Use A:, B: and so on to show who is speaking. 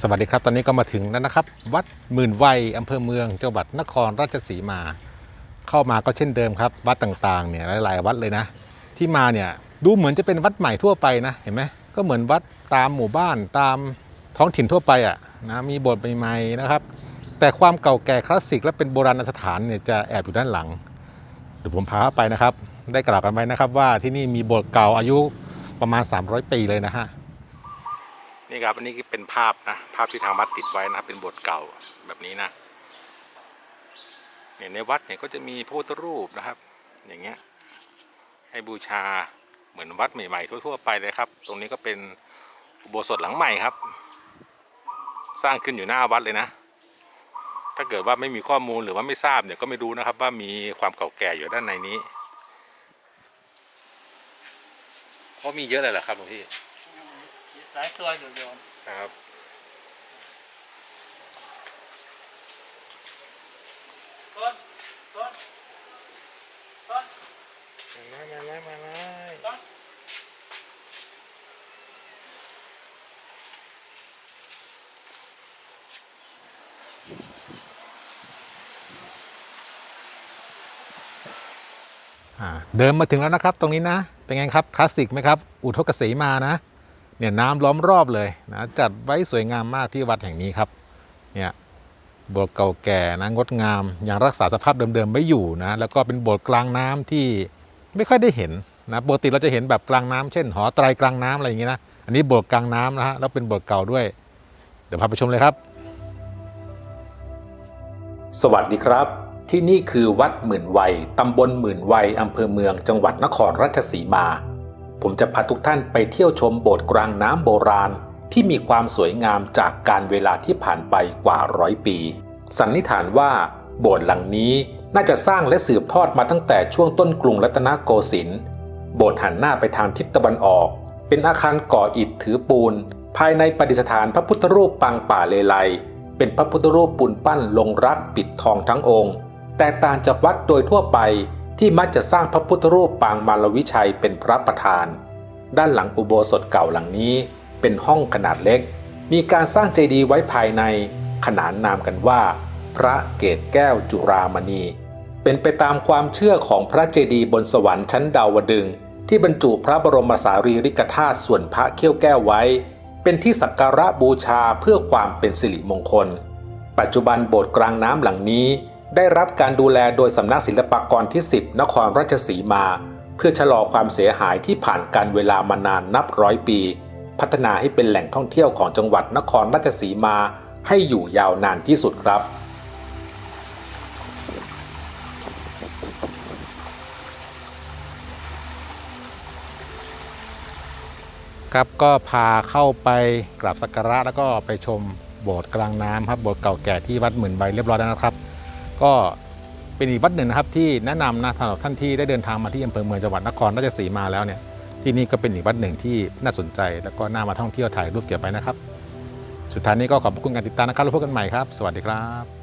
A: สวัสดีครับ ตอนนี้ก็มาถึงแล้วนะครับ วัดหมื่นวัยอำเภอเมืองจังหวัดนครราชสีมา เข้ามาก็เช่นเดิมครับ วัดต่างๆเนี่ยหลาย ๆ วัดเลยนะ ที่มาเนี่ยดูเหมือนจะเป็นวัดใหม่ทั่วไปนะเห็นไหมก็เหมือนวัดตามหมู่บ้านตามท้องถิ่นทั่วไปอะนะมีโบสถ์ใหม่ๆนะครับ แต่ความเก่าแก่คลาสสิกและเป็นโบราณสถานเนี่ยจะแอบอยู่ด้านหลังเดี๋ยวผมพาไปนะครับ ได้กล่าวกันไว้นะครับว่าที่นี่มีโบสถ์เก่าอายุประมาณ 300 ปีเลยนะฮะ นี่ครับอันนี้เป็นภาพนะภาพที่ทางวัดติดไว้นะครับ เป็นบสถ์เก่าแบบนี้นะเนี่ยในวัดเนี่ยก็จะมีพระพุทธรูปนะครับ อย่างเงี้ยให้บูชาเหมือนวัดใหม่ๆทั่วๆไปเลยครับ ตรงนี้ก็เป็นอุโบสถหลังใหม่ครับ สร้างขึ้นอยู่หน้าวัดเลยนะ ถ้าเกิดว่าไม่มีข้อมูลหรือว่าไม่ทราบเนี่ยก็ไม่รู้นะครับ ว่ามีความเก่าแก่อยู่ด้านในนี้เพราะมีเยอะเลยเหรอครับหลวงพี่
B: หลายตัวอยู่โยม
A: ครับ
B: ต้นต้นต้น
A: มาเลยมาเลยมาเลย
B: ต้น
A: อ่าเดินมาถึงแล้วนะครับ ตรงนี้นะ เป็นไงครับ คลาสสิกไหมครับ อุทกศรีมานะ เนี่ยน้ำล้อมรอบเลยนะจัดไว้สวยงามมากที่วัดแห่งนี้ครับเนี่ยโบสถ์เก่าแก่นะงดงามยังรักษาสภาพเดิมๆไว้อยู่นะแล้วก็เป็นโบสถ์กลางน้ำที่ไม่ค่อยได้เห็นนะปกติเราจะเห็นแบบกลางน้ำเช่นหอไตรกลางน้ำอะไรอย่างงี้นะอันนี้โบสถ์กลางน้ำนะฮะแล้วเป็นโบสถ์เก่าด้วย เดี๋ยวพาไปชมเลยครับ
C: สวัสดีครับ ที่นี่คือวัดหมื่นวัยตำบลหมื่นวัยอำเภอเมืองจังหวัดนครราชสีมา ผมจะพาทุกท่านไปเที่ยวชมโบสถ์กลางน้ำโบราณ ที่มีความสวยงามจากการเวลาที่ผ่านไปกว่าร้อยปี สันนิษฐานว่าโบสถ์หลังนี้น่าจะสร้างและสืบทอดมาตั้งแต่ช่วงต้นกรุงรัตนโกสินทร์ โบสถ์หันหน้าไปทางทิศตะวันออก เป็นอาคารก่ออิฐถือปูน ภายในประดิษฐานพระพุทธรูปปางป่าเลไล เป็นพระพุทธรูปปูนปั้นลงรักปิดทองทั้งองค์ แตกต่างจากวัดโดยทั่วไป ที่มักจะสร้างพระพุทธรูปปางมารวิชัยเป็นพระประธาน ด้านหลังอุโบสถเก่าหลังนี้ เป็นห้องขนาดเล็ก มีการสร้างเจดีย์ไว้ภายในขนานนามกันว่า พระเกตแก้วจุรามณี เป็นไปตามความเชื่อของพระเจดีย์บนสวรรค์ชั้นดาวดึงที่บรรจุพระบรมสารีริกธาตุส่วนพระเขี้ยวแก้วไว้ เป็นที่สักการะบูชาเพื่อความเป็นสิริมงคล ปัจจุบันโบสถ์กลางน้ำหลังนี้ ได้รับการดูแลโดยสำนักศิลปากรที่ 10 นครราชสีมา เพื่อชะลอความเสียหายที่ผ่านการเวลามานานนับร้อยปี พัฒนาให้เป็นแหล่งท่องเที่ยวของจังหวัดนครราชสีมา ให้อยู่ยาวนานที่สุดครับ
A: ครับก็พาเข้าไปกราบสักการะแล้วก็ไปชมโบสถ์กลางน้ำครับโบสถ์เก่าแก่ที่วัดหมื่นใบเรียบร้อยแล้วนะครับ ก็เป็นอีกวัดหนึ่งนะครับที่แนะนำนะสำหรับท่านที่ได้เดินทางมาที่อำเภอเมืองจังหวัดนครราชสีมาแล้วเนี่ยที่นี่ก็เป็นอีกวัดหนึ่งที่น่าสนใจ แล้วก็น่ามาท่องเที่ยวถ่ายรูปเก็บไว้นะครับ สุดท้ายนี้ก็ขอบคุณการติดตามนะครับแล้วพบกันใหม่ครับ สวัสดีครับ